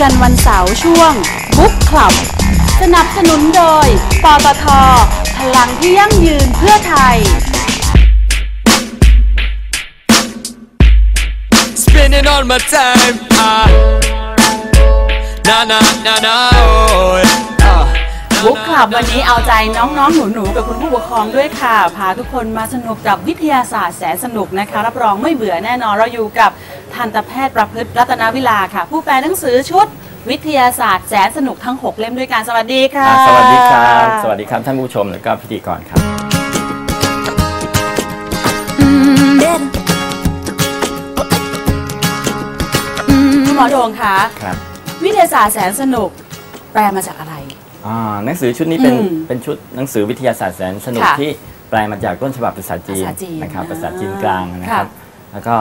กันวันเสาร์ช่วงบุ๊กคลับ สนับสนุนโดย ปตท พลังที่ยั่งยืนเพื่อไทย spending all my time. Ah, na na na na. Oh, คลับวันนี้เอาใจน้องๆ หนูๆ กับคุณผู้ปกครองด้วยค่ะ พาทุกคนมาสนุกกับวิทยาศาสตร์แสนสนุกนะคะ รับรองไม่เบื่อแน่นอน เราอยู่กับทันตแพทย์ประพฤติรัตนวิลาค่ะ ผู้แปลหนังสือชุดวิทยาศาสตร์แสนสนุกทั้ง 6 เล่มด้วยกัน สวัสดีค่ะอ่าสวัสดีครับ สวัสดีครับท่านผู้ชมและก็พิธีกรครับ คุณหมอโดงคะ ครับ วิทยาศาสตร์แสนสนุกแปลมาจากอะไร อ่าหนังสือชุดนี้เป็นอืมเป็นชุดหนังสือวิทยาศาสตร์แสนสนุกค่ะที่แปลมาจากต้นฉบับภาษาจีนภาษาจีนนะครับอ่าภาษาจีนกลางนะครับ แล้วก็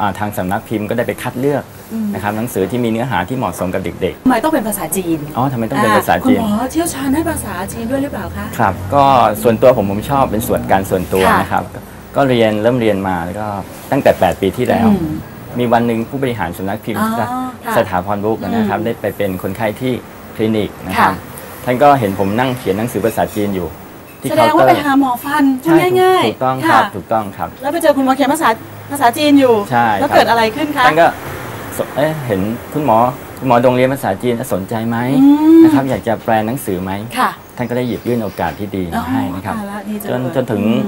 อ่าทางสำนักพิมพ์ก็ได้ไปคัดเลือกอืม นะครับหนังสือที่มีเนื้อหาที่เหมาะสมกับเด็กทำไมต้องเป็นภาษาจีนๆอ๋อทำไมต้องเป็นภาษาคุจีณนหมอเชี่ยวชาญด้านภาษาจีนด้วยหรือเปล่าคะ ครับก็ส่วนตัวผมผมชอบเป็นส่วนการส่วนตัวค่ะนะครับก็ก็เรียนเริ่มเรียนมาแล้วก็ตั้งแต่ 8 ปีที่แล้ว อืมมีวันหนึ่งผู้บริหารสำนักพิมพ์อ๋อสค่ะสถาพรบุ๊กนะครับอืมได้ไปเป็นคนไข้ที่คลินิกนะครับค่ะ ท่านก็เห็นผมนั่งเขียนหนังสือภาษาจีนอยู่ ที่แสดเคางน์เตว่าอไปร์หาหมอฟันพูดใช่ถูกง่ายๆถูกต้องครับะถูกต้องครับ แล้วไปเจอคุณหมอเขียนภาษาภาษาจีนอยู่ ใช่แล้วครับ เกิดอะไรขึ้นคะ ท่านก็สเอ๊ะเห็นคุณหมอคุณหมอดงเรียนภาษาจีนแล้วสนใจไหมอืม นะครับอยากจะแปลหนังสือไหม ค่ะท่านก็ได้หยิบยื่นโอกาสที่ดีมาให้นะครับ อ๋อตายละดีจังจนเลย จนถึงอืม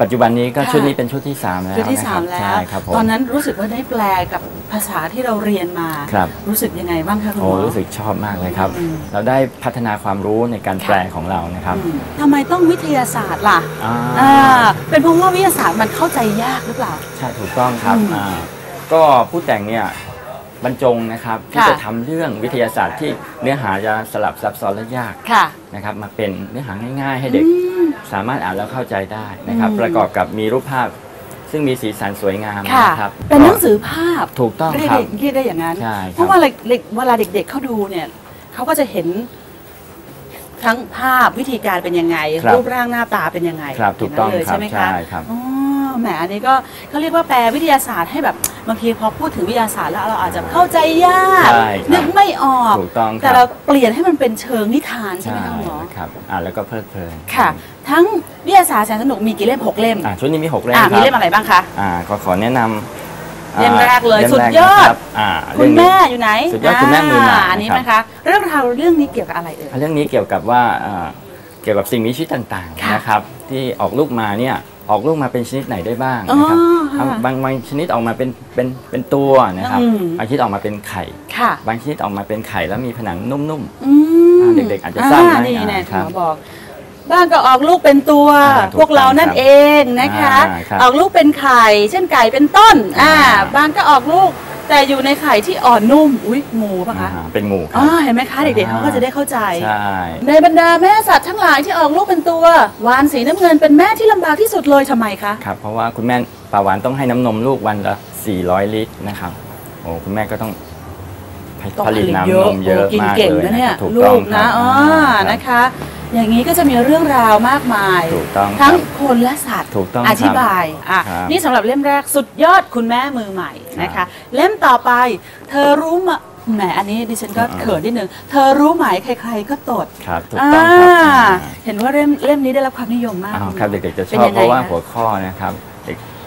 ปัจจุบันนี้ก็ค่ะ ชุดนี้เป็นชุดที่ 3 แล้วชุดที่นะคสารัมบแล้ว ใช่ครับผม ตอนนั้นรู้สึกว่าได้แปลกับ ภาษาที่เราเรียนมาครับรู้สึกยังไงบ้างคะคุณหโอ้มอรู้สึกชอบมากเลยครับอืมเราได้พัฒนาความรู้ในการค่ะแปลของเรานะครับอืมทำไมต้องวิทยาศาสตร์ล่ะอ่าอ่าเป็นเพราะว่าวิทยาศาสตร์มันเข้าใจยากหรือเปล่าใช่ถูกต้องครับอืมอ่าก็ผู้แต่งเนี่ยบรรจงนะครับที่ค่ะจะทำเรื่องวิทยาศาสตร์ที่เนื้อหาจะสลับซับซ้อนและยากค่ะนะครับมาเป็นเนื้อหาง่าย ๆ ให้เด็กอืมสามารถอ่านแล้วเข้าใจได้นะครับอืมประกอบกับมีรูปภาพ ซึ่งมีสีสันสวยงามค่ะนะครับเป็นหนังสือภาพถูกต้องเรียกครับ ได้เรียกได้อย่างนั้น ใช่ครับ เพราะว่าเด็กเวลาเด็กๆเขาดูเนี่ยเขาก็จะเห็นทั้งภาพวิธีการเป็นยังไง ครับรูปร่างหน้าตาเป็นยังไงครับถูกต้องย่านั้นเลยครับใช่ไหมคะใช่ครับ อ๋อแหมอันนี้ก็เขาเรียกว่าแปลวิทยาศาสตร์ให้แบบบางทีพอพูดถึงวิทยาศาสตร์แล้วเราอาจจะเข้าใจยากใช่ครับนึกไม่ออก ถูกต้องคแต่รัเราบเปลี่ยนให้มันเป็นเชิงนิทานใช่ไหมใช่คะคุณหมอ ครับอ่านแล้วก็เพลิดเพลินค่ะ ทั้งวิทยาศาสตร์แสนสนุกมีกี่เล่มหกเล่มอ่าชุดนี้มีหกเล่มอ่าคมีรับเล่มอะไรบ้างคะ อ่าขอขอแนะนำอ่าเล่มแรกเลยมสุดแรกยอด นะครับอ่าคุเรื่ณองนี้ แม่อยู่ไหนสุดยอดคุณแม่มือใหม่อันนี้นะครับนะคะเรื่องราวเรื่องนี้เกี่ยวกับอะไรเอ่ย เรื่องนี้เกี่ยวกับว่าเอ่อเกี่ยวกับสิ่งมีชีวิตต่างค่ะๆนะครับที่ออกลูกมาเนี่ยออกลูกมาเป็นชนิดไหนได้บ้างนะครับอ๋อค่ะบางบางชนิดออกมาเป็นเป็นเป็นตัวนะครับอืมบางชนิดออกมาเป็นไข่ค่ะบางชนิดออกมาเป็นไข่แล้วมีผนังนุ่มอืมอ่าเด็กๆอาจจะทราบไหมนี่แน่อ่าคุณคหรับมอบอกบ้างก็ออกลูกเป็นตัวอ่าถูกพวกเรานั่นต้องครับเองนะคะอ่าครับออกลูกเป็นไข่ เช่นไก่เป็นต้นอ่าอ่าบางก็ออกลูก แต่อยู่ในไข่ที่อ่อนนุ่ม อุ้ยงูปะคะอ่าเป็นงูครัอ๋บอเห็นไหมคะเด็กๆเขาก็จะได้เข้าใจ ใช่ ในบรรดาแม่สัตว์ทั้งหลายที่ออกลูกเป็นตัววานสีน้ำเงินเป็นแม่ที่ลำบากที่สุดเลยทำไมคะ ครับ เพราะว่าคุณแม่ปลาวานต้องให้น้ำนมลูกวันละ400 ลิตรนะครับ โอ้คุณแม่ก็ต้องต้อง ผลิตน้ำนมเยอะโกินมากเก่งเลยนะเนี่ยครับถูกลูต้องกนะครับอ๋อครับ นะคะ อย่างนี้ก็จะมีเรื่องราวมากมาย ถูกต้องครับทั้งคนและสัตว์ถูกต้องอธิบายอะครับนี่สำหรับเล่มแรกสุดยอดคุณแม่มือใหม่นะคะเล่มต่อไป เธอรู้มาแหมอันนี้ดิฉันก็อ่า เขินนิดนึงเธอรู้ไหมใคร ๆ ก็ตดครับถูกต้องครับอ่าอ่าเห็นว่าเล่มเล่มนี้ได้รับความนิยมมาก อ้าวครับเด็กๆจะชเป็นอบยังไงเพราะว่าคะ หัวข้อนะครับเด็ก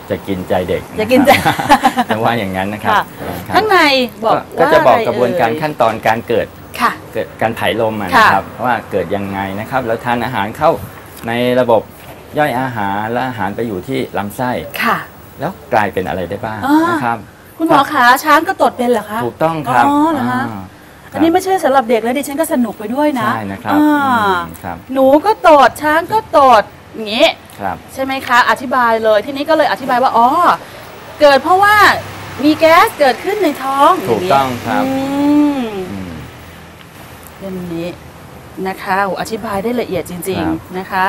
จะกินใจเด็กจะกินใจนะครับจะว่าอย่างนั้นนะครับค่ะครับข้างในบอกก็ว่าจะบอกไรกระบวนการเอ่ยขั้นตอนการเกิดค่ะเกิดการผายลมอะค่ะนะครับว่าเกิดยังไงนะครับแล้วทานอาหารเข้าในระบบย่อยอาหารและอาหารไปอยู่ที่ลำไส้ค่ะ แล้วกลายเป็นอะไรได้บ้างอ่านนะครับ คุณหมอขาช้างก็ตดเป็นเหรอคะถูกต้องครับอ๋อเหรอคะาอันนี้ไม่ใช่สำหรับเด็กแล้วดิฉันก็สนุกไปด้วยนะใช่นะครับอ่าอืมครับหนูก็ตดช้างก็ตด อย่างนี้ ครับ ใช่ไหมคะ อธิบายเลย ที่นี้ก็เลยอธิบายว่า อ๋อ เกิดเพราะว่ามีแก๊สเกิดขึ้นในท้องถูกต้องครับอืมอืม เรื่องนี้นะคะโอ้อธิบายได้ละเอียดจริง ครับๆนะคะ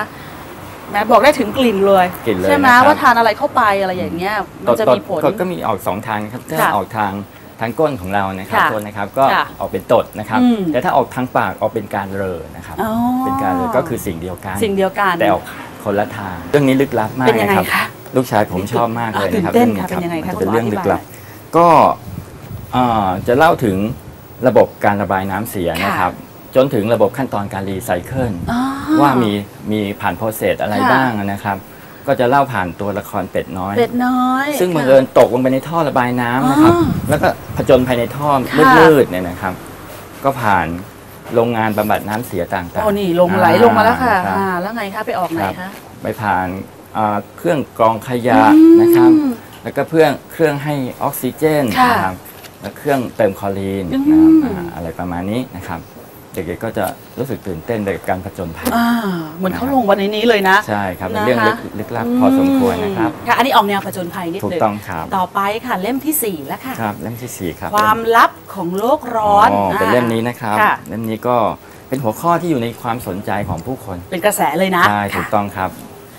แม่บอกได้ถึงกลิ่นเลยกลิ่นเลยใช่ไหมนะครับ ว่าทานอะไรเข้าไปอะไรอย่างเงี้ย มันจะตดมีผล ตดก็มีออกสองทางครับถ้าค่ะออกทางทางก้นของเรานะครับค่ะก้นนะครับก็ค่ะออกเป็นตดนะครับ อืมแต่ถ้าออกทางปากออกเป็นการเรอนะครับ อ๋อ เป็นการเรอก็คือสิ่งเดียวกัน สิ่งเดียวกัน แต่ออก คนละทาง เรื่องนี้ลึกลับมากเป็นยังไงนะครับคะลูกชายผมชอบมากเลยนะครับตื่นเต้นรื่องค่ะเป็นยังไงคะมันจะเป็นเรื่องคุณหมอลึกลับอธิบายก็อ่าจะเล่าถึงระบบการระบายน้ำเสียนะครับ จนถึงระบบขั้นตอนการรีไซเคิลอ๋อว่ามีมีผ่านโปรเซสอะไรค่ะบ้างนะครับ ก็จะเล่าผ่านตัวละครเป็ดน้อย เป็ดน้อย ซึ่งบังค่ะเอิญตกลงไปในท่อระบายน้ำนะครับอ๋อแล้วก็ผจญภายในท่อค่ะมืดๆเนี่ยนะครับ ก็ผ่าน โรงงานบำบัดน้ำเสียต่างๆโอ้นี่ลงไหลลงมาแล้วค่ะรับ อ่าแล้วไงคะไปออกไหนครัคะ บ ไปผ่านอ่าเครื่องกรองขยะอืมนะครับ แล้วก็เครื่องเครื่องให้ออกซิเจนค่ะนะครับแล้วเครื่องเติมคลอรีนอืมนะครับอ่าอะไรประมาณนี้นะครับ เด็กๆก็จะรู้สึกตื่นเต้นกับการผจญภัย อ่าเหมือนเขาลงวันในนี้เลยนะ ใช่ครับเป็นนะคะเรื่องลึกลึกลับพอสมควรนะครับ ค่ะ อันนี้ออกแนวผจญภัยนิดถูกนึงต้องครับ ต่อไปค่ะเล่มที่ 4 แล้วค่ะ ครับเล่มที่สี่ครับความลับของโลกร้อนเป็นเล่มนี้นะครับค่ะเล่มนี้ก็เป็นหัวข้อที่อยู่ในความสนใจของผู้คน เป็นกระแสเลยนะใช่ถูกค่ะต้องครับ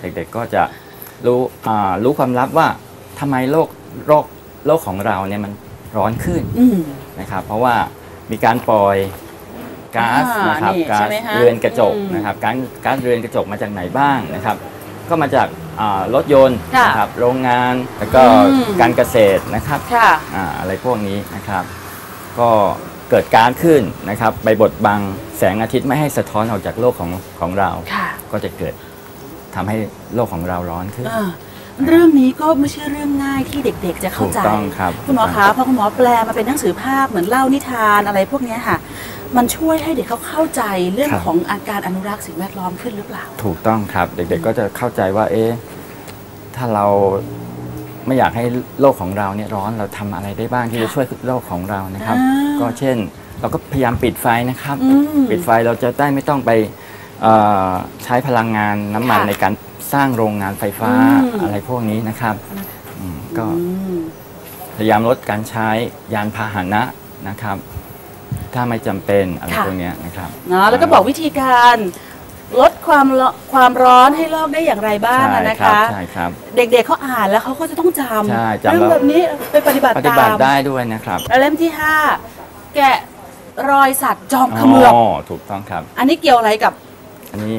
เด็กๆก็จะรู้อ่ารู้ความลับว่าทำไมโลกโลกโลกของเราเนี่ยมันร้อนขึ้นอืมนะครับ เพราะว่ามีการปล่อย ก๊าซอ่านนะครับนี่ก๊าใช่ซไหมคะเรือนกระจกอืมนะครับก๊าซก๊าซเรือนกระจกมาจากไหนบ้างนะครับ ก็มาจากอ่ารถยนต์ค่ะนะครับโรงงานแล้วก็อืมการเกษตรนะครับค่ะอ่าอะไรพวกนี้นะครับ ก็เกิดการขึ้นนะครับไปบดบังแสงอาทิตย์ไม่ให้สะท้อนออกจากโลกของของเราค่ะก็จะเกิดทำให้โลกของเราร้อนขึ้นอ่า เรื่องนี้ก็ไม่ใช่เรื่องง่ายที่เด็กๆ จะเข้าถูกใจต้องครับคุณหมอคะพอคุณหมอแปลมาเป็นหนังสือภาพเหมือนเล่านิทานอะไรพวกเนี้ยค่ะ มันช่วยให้เด็กเขาเข้าใจเรื่องครับ ของอาการอนุรักษ์สิ่งแวดล้อมขึ้นหรือเปล่า ถูกต้องครับ เด็กๆก็จะเข้าใจว่า เอ๊ะถ้าเราไม่อยากให้โลกของเราเนี่ยร้อนเราทำอะไรได้บ้างที่จะช่วยโลกของเรานะครับ อ่าก็เช่น เราก็พยายามปิดไฟนะครับ อืมปิดไฟเราจะได้ไม่ต้องไปเอ่อใช้พลังงานน้ำมันค่ะ ในการ สร้างโรงงานไฟฟ้าอืม อะไรพวกนี้นะครับอืมก็อืมพยายามลดการใช้ยานพาหนะนะครับ ถ้าไม่จำเป็นอะไรค่ะพวกเนี้ยนะครับ เนาะแล้วก็บอกวิธีการลดความร้อนความร้อนให้โลกได้อย่างไรบ้างอะใช่นะครัคะ ใช่ครับ เด็กๆเขาอ่านแล้วเขาก็จะต้องจใช่ำจำเรื่องแล้วแบบนี้ไปปฏิบัติปฏิบัติตามได้ด้วยนะครับแล้วเล่มที่ 5 แกะรอยสัตว์จอมเขมือบอ๋อถูกต้องครับ อันนี้เกี่ยวอะไรกับอันนี้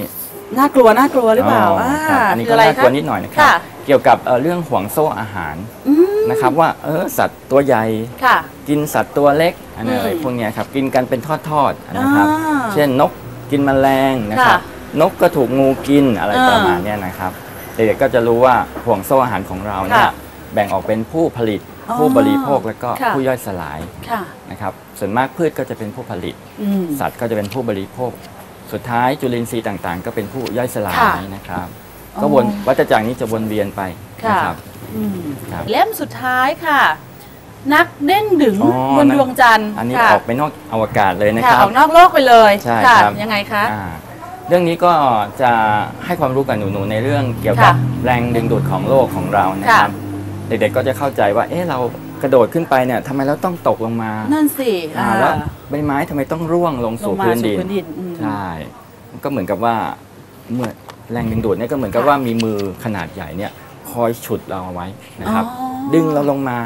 น่ากลัวน่ากลัวหรือเปล่าอ๋อครับอันนี้คืก็อะไรน่ากคะลัวนิดหน่อยนะครับ ค่ะเกี่ยวกับเอ่อเรื่องห่วงโซ่อาหารอืมนะครับ ว่าเออสัตว์ตัวใหญ่ ค่ะ กินสัตว์ตัวเล็กอันนี้อะไรอืมพวกเนี้ยครับกินกันเป็นทอดๆนะครับ อ่าเช่นนกกินแมลงนะครับค่ะนกก็ถูกงูกินอะไรอ่าประมาณเนี้ยนะครับเด็กๆก็จะรู้ว่าห่วงโซ่อาหารของเราเนี่ยค่ะแบ่งออกเป็นผู้ผลิต อ๋อผู้บริโภคแล้วก็ค่ะ ผู้ย่อยสลายค่ะนะครับส่วนมากพืชก็จะเป็นผู้ผลิต อืม สัตว์ก็จะเป็นผู้บริโภค สุดท้ายจุลินทรีย์ต่างๆ ก็เป็นผู้ย่อยสลาค่ะยนะครับอ๋อก็วนวัฏจักรนี้จะวนเวียนไปค่ะนะครับอืมครับเล่มสุดท้ายค่ะ นักเด้งดึงอ๋อบนนักดวงจันทร์อันนี้ค่ะออกไปนอกอวกาศเลยนะคค่ะรัอบอกนอกโลกไปเลยใช่ค่ะครับยังไงคะอ่าเรื่องนี้ก็จะให้ความรู้กับหนูๆในเรื่องเกี่ยวกับค่ะแรงดึงดูดของโลกของเรานะครับ เด็กๆก็จะเข้าใจว่า เอ๊ะเรากระโดดขึ้นไปเนี่ยทำไมเราต้องตกลงมา นั่นสิอ่าอ่าแล้วใบไม้ทำไมต้องร่วงลงลสู่งมาพื้นสู่ดินพื้นดินอืม ใช่มันก็เหมือนกับว่าเมื่อแรงดึงดูดเนี่ยก็เหมือนกับค่ะว่ามีมือขนาดใหญ่เนี่ยคอยฉุดเราเอาไว้นะครับ อ๋อ ดึงเราลงมา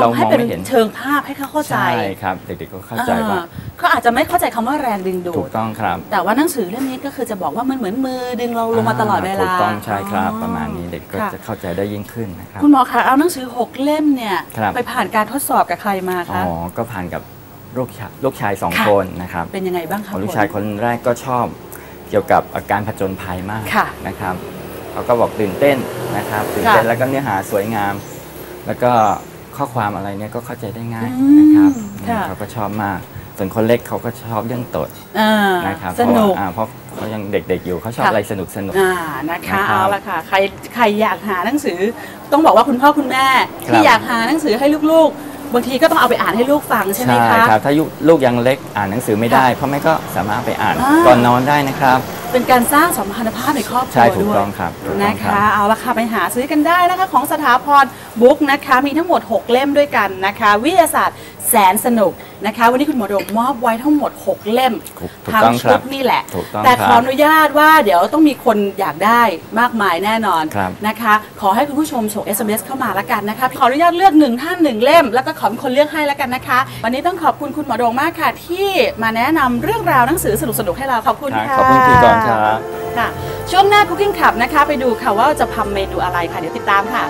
เราทำให้มองเป็นไม่เห็นเชิงภาพให้เขาเข้าใจใช่ครับเด็กๆก็เข้าใจว่าอ่เขาอาจจะไม่เข้าใจคำว่าแรงดึงดูถูดกต้องครับแต่ว่าหนังสือเล่มนี้ก็คือจะบอกว่ามันเหมือนมือดึงเราลงมาตลอดเวลาถูกต้องใช่ครับอ๋อประมาณนี้เด็กก็ค่ะจะเข้าใจได้ยิ่งขึ้นนะครับ คุณหมอคะเอาหนังสือ6เล่มเนี่ยครับ ไปผ่านการทดสอบกับใครมาอ๋คะ อก็ผ่านกับ ลูกชายลูกชายสองค่ะ คนนะครับเป็นยังไงบ้างขคะองลูกชายคนแรกก็ชอบเกี่ยวกับอาการผจญภัยมากค่ะนะครับเขาก็บอกตื่นเต้นนะครับตื่นเต้นค่ะแล้วก็เนื้อหาสวยงาม แล้วก็ข้อความอะไรเนี่ยก็เข้าใจได้ง่ายอืมนะครับค่ะ เขาก็ชอบมากส่วนคนเล็กเขาก็ชอบเรื่องตดอ่านะครับสนุก เพราะว่าอ่าเพราะเขายังเด็กๆอยู่เขาชอบค่ะ อะไรสนุกสนุก อ่านะคะนะครับเอาละค่ะใครใครอยากหาหนังสือ ต้องบอกว่าคุณพ่อคุณแม่ครับที่อยากหาหนังสือให้ลูกๆ บางทีก็ต้องเอาไปอ่านให้ลูกฟังใช่ไหมใช่คะ ครับ ถ้ายุลูกยังเล็กอ่านหนังสือไม่ได้ค่ะพ่อแม่ก็สามารถไปอ่านอ่า ก่อนนอนได้นะครับ เป็นการสร้างสัมพันธภาพในครอบครัใช่วถูกด้วยต้องครับถูกต้อนะงครัคะบเอาละค่ะไปหาซื้อกันได้นะคะ ของสถาพรบุ๊กนะคะ มีทั้งหมด 6 เล่มด้วยกันนะคะ วิทยาศาสตร์แสนสนุก นะคะ วันนี้คุณหมอโดมมอบไว้ทั้งหมด 6 เล่มถูกถูกทั้งต้องคชุรับดนี่แหละ ถูกต้องแต่คขอรับ อนุญาตว่าเดี๋ยวต้องมีคนอยากได้มากมายแน่นอนครับ นะคะ ขอให้คุณผู้ชมส่ง SMS เข้ามาแล้วกันนะคะขออนุญาตเลือกหนึ่งท่านหนึ่งเล่ม แล้วก็ขอเป็นคนเลือกให้แล้วกันนะคะ วันนี้ต้องขอบคุณคุณหมอโดงมากค่ะ ที่มาแนะนำเรื่องราวหนังสือสนุกๆให้เราขอบคุณครับค่ะ ขอบคุณพี่กรณ์ครับ ค่ะช่วงหน้า Cooking Club นะคะ ไปดูค่ะว่าจะทำเมนูอะไรค่ะ เดี๋ยวติดตามค่ะ